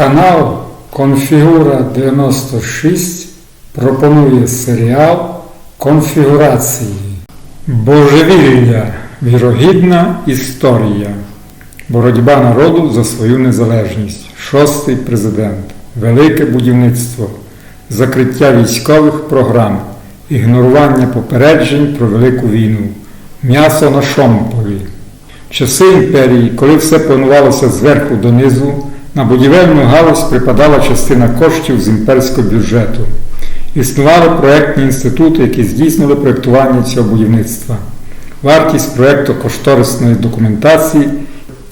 Канал Конфігура 96 пропонує серіал Конфігурації. Божевілля. Вірогідна історія. Боротьба народу за свою незалежність. Шостий президент. Велике будівництво. Закриття військових програм. Ігнорування попереджень про велику війну. М'ясо на шомпові. Часи імперії, коли все планувалося зверху донизу, на будівельну галузь припадала частина коштів з імперського бюджету. Існували проєктні інститути, які здійснили проєктування цього будівництва. Вартість проєкту кошторисної документації,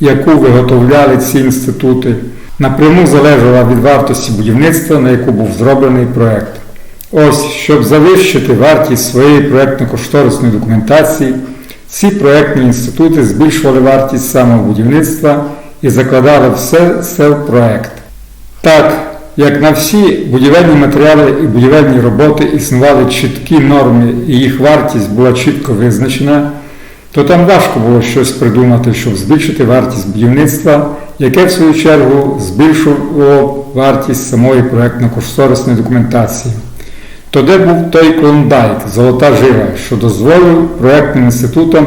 яку виготовляли ці інститути, напряму залежала від вартості будівництва, на яку був зроблений проєкт. Ось, щоб завищити вартість своєї проєктно-кошторисної документації, ці проєктні інститути збільшували вартість самого будівництва і закладали все це в проєкт. Так, як на всі будівельні матеріали і будівельні роботи існували чіткі норми і їх вартість була чітко визначена, то там важко було щось придумати, щоб збільшити вартість будівництва, яке в свою чергу збільшувало вартість самої проєктно-кошторисної документації. То де був той клондайк, золота жила, що дозволив проєктним інститутам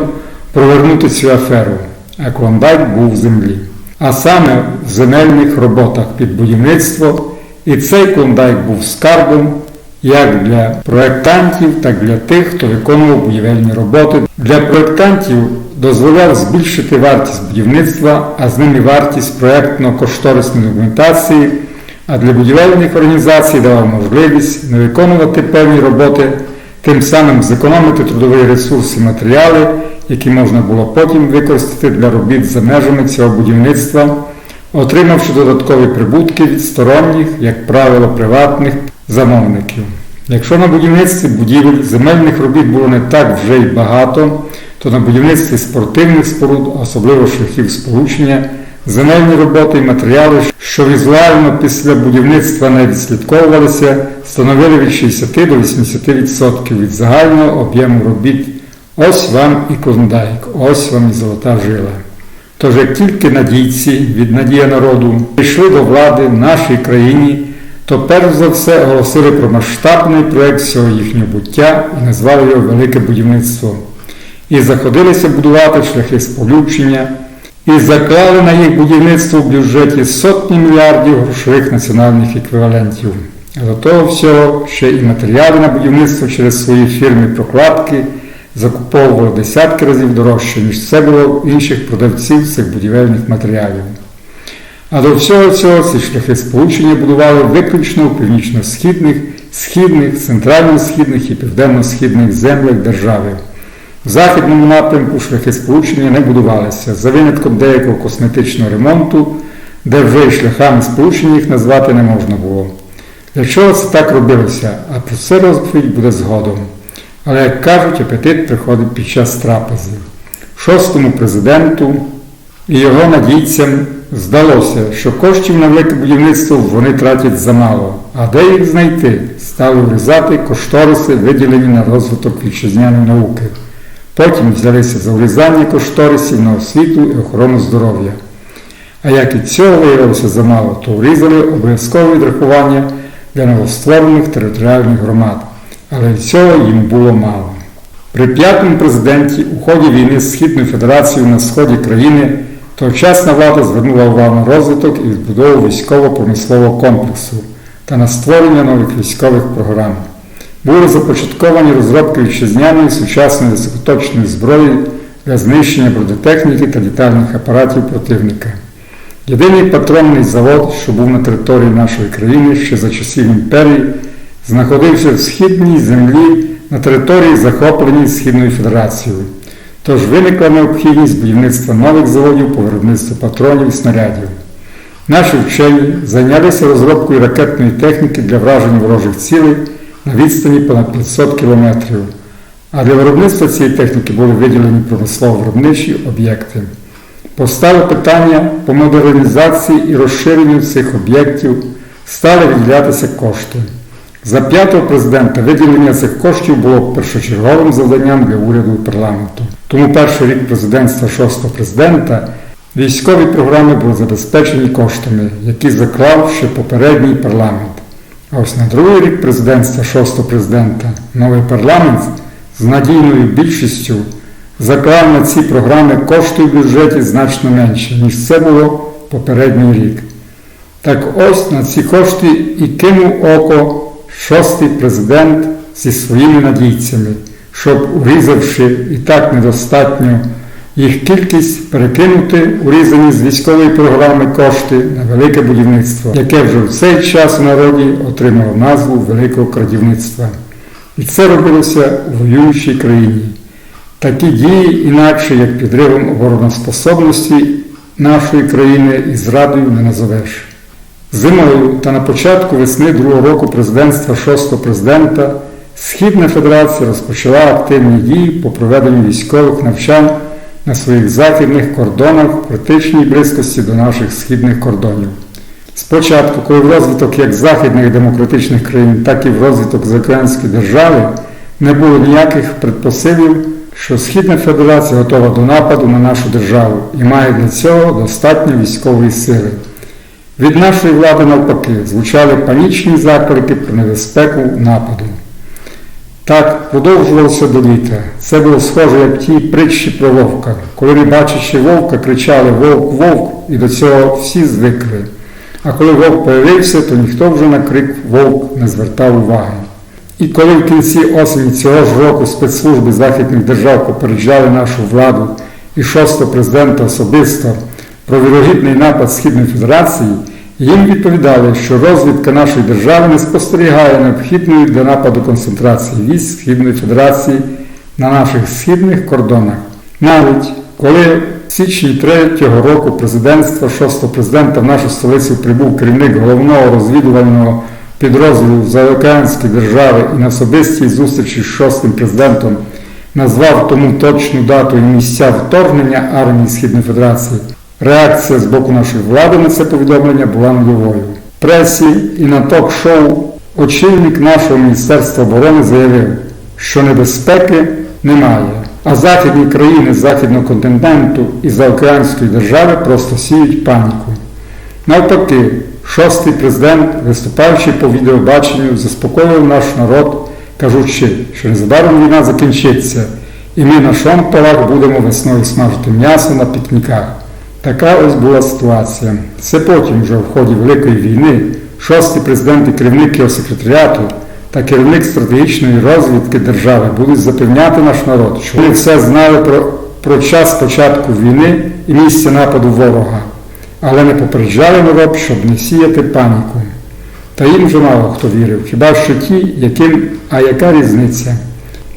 провернути цю аферу, а клондайк був в землі. А саме в земельних роботах під будівництво, і цей клондайк був скарбом як для проєктантів, так і для тих, хто виконував будівельні роботи. Для проєктантів дозволяв збільшити вартість будівництва, а з ними вартість проєктно-кошторисної документації а для будівельних організацій давав можливість не виконувати певні роботи, тим самим зекономити трудовий ресурс і матеріали, які можна було потім використати для робіт за межами цього будівництва, отримавши додаткові прибутки від сторонніх, як правило, приватних замовників. Якщо на будівництві будівель земельних робіт було не так вже й багато, то на будівництві спортивних споруд, особливо шляхів сполучення, Земельні роботи і матеріали, що візуально після будівництва не відслідковувалися, становили від 60 до 80% від загального об'єму робіт. Ось вам і клондайк, ось вам і золота жила. Тож як тільки надійці від надія народу прийшли до влади в нашій країні, то перш за все оголосили про масштабний проєкт всього їхнього буття і назвали його Велике будівництво. І заходилися будувати шляхи сполучення і заклали на їх будівництво в бюджеті сотні мільярдів грошових національних еквівалентів. До того всього ще і матеріали на будівництво через свої фірми прокладки закуповували десятки разів дорожче, ніж це було в інших продавців цих будівельних матеріалів. А до всього цього ці шляхи сполучення будували виключно в північно-східних, східних, центрально-східних і південно-східних землях держави. В західному напрямку шляхи сполучення не будувалися, за винятком деякого косметичного ремонту, де вже й шляхами сполучення їх назвати не можна було. Для чого це так робилося, а про це розповідь буде згодом. Але, як кажуть, апетит приходить під час трапези. Шостому президенту і його надійцям здалося, що коштів на велике будівництво вони тратять замало, а де їх знайти, стали врізати кошториси, виділені на розвиток вітчизняної науки. Потім взялися за урізання кошторисів на освіту і охорону здоров'я. А як і цього виявилося замало, то урізали обов'язкове відрахування для новостворених територіальних громад. Але цього їм було мало. При п'ятому президенті у ході війни з Східною Федерацією на сході країни тогочасна влада звернула увагу на розвиток і відбудову військово-промислового комплексу та на створення нових військових програм були започатковані розробки вітчизняної сучасної високоточної зброї для знищення бронетехніки та літальних апаратів противника. Єдиний патронний завод, що був на території нашої країни ще за часів імперії, знаходився в східній землі на території, захопленій Східною Федерацією. Тож виникла необхідність будівництва нових заводів по виробництву патронів і снарядів. Наші вчені зайнялися розробкою ракетної техніки для враження ворожих цілей на відстані понад 500 кілометрів. А для виробництва цієї техніки були виділені промислово-виробничі об'єкти. Постало питання по модернізації і розширенню цих об'єктів стали виділятися кошти. За п'ятого президента виділення цих коштів було першочерговим завданням для уряду і парламенту. Тому перший рік президентства шостого президента Військові програми були забезпечені коштами, які заклав ще попередній парламент. А ось на другий рік президентства шостого президента новий парламент з надійною більшістю заклав на ці програми кошти в бюджеті значно менше, ніж це було попередній рік. Так ось на ці кошти і кинув око шостий президент зі своїми надійцями, щоб, урізавши і так недостатньо їх кількість, перекинути урізані з військової програми кошти на велике будівництво, яке вже в цей час у народі отримало назву Великого крадівництва. І це робилося у воюючій країні. Такі дії інакше, як підривом обороноспособності нашої країни і зрадою не назовеш. Зимою та на початку весни другого року президентства шостого президента Східна Федерація розпочала активні дії по проведенню військових навчань на своїх західних кордонах в критичній близькості до наших східних кордонів. Спочатку, коли в розвиток як західних демократичних країн, так і в розвиток Заокеанської держави не було ніяких предпосилів, що Східна Федерація готова до нападу на нашу державу і має для цього достатньо військової сили. Від нашої влади навпаки звучали панічні заклики про небезпеку нападу. Так продовжувалося до літа. Це було схоже, як ті притчі про вовка. Коли не бачачи вовка, кричали Вовк, вовк, і до цього всі звикли. А коли вовк появився, то ніхто вже на крик вовк не звертав уваги. І коли в кінці осені цього ж року спецслужби західних держав попереджали нашу владу і шостого президента особисто про вірогідний напад Східної Федерації, їм відповідали, що розвідка нашої держави не спостерігає необхідної для нападу концентрації військ Східної Федерації на наших східних кордонах. Навіть коли в січні 3-го року президентства шостого президента в нашу столицю прибув керівник головного розвідувального підрозділу Заокеанської держави і на особистій зустрічі з шостим президентом назвав тому точну дату і місця вторгнення армії Східної Федерації. Реакція з боку нашої влади на це повідомлення була нульовою. Пресі і на ток-шоу очільник нашого Міністерства оборони заявив, що небезпеки немає, а західні країни західного континенту і заокеанської держави просто сіють паніку. Навпаки, шостий президент, виступаючи по відеобаченню, заспокоїв наш народ, кажучи, що незабаром війна закінчиться, і ми на шомполах будемо весною смажити м'ясо на пікніках. Така ось була ситуація. Це потім, вже в ході Великої війни, шостий президент і керівник його секретаріату та керівник стратегічної розвідки держави будуть запевняти наш народ, що вони все знали про, про час початку війни і місце нападу ворога, але не попереджали народ, щоб не сіяти паніку. Та їм вже мало хто вірив, хіба що ті, яким, а яка різниця?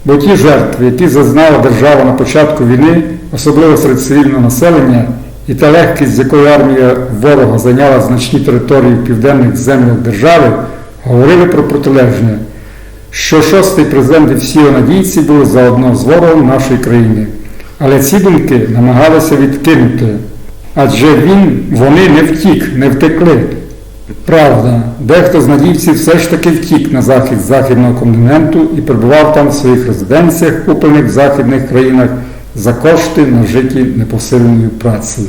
Бо ті жертви, які зазнала держава на початку війни, особливо серед цивільного населення, і та легкість, з якою армія ворога зайняла значні території в південних землях держави, говорили про протилежне, що шостий президент і всі надійці були заодно з ворогом нашої країни. Але ці думки намагалися відкинути, адже він, вони не втік, не втекли. Правда, дехто з надійців все ж таки втік на захід західного континенту і перебував там в своїх резиденціях, куплених в західних країнах за кошти нажиті непосиленою працею.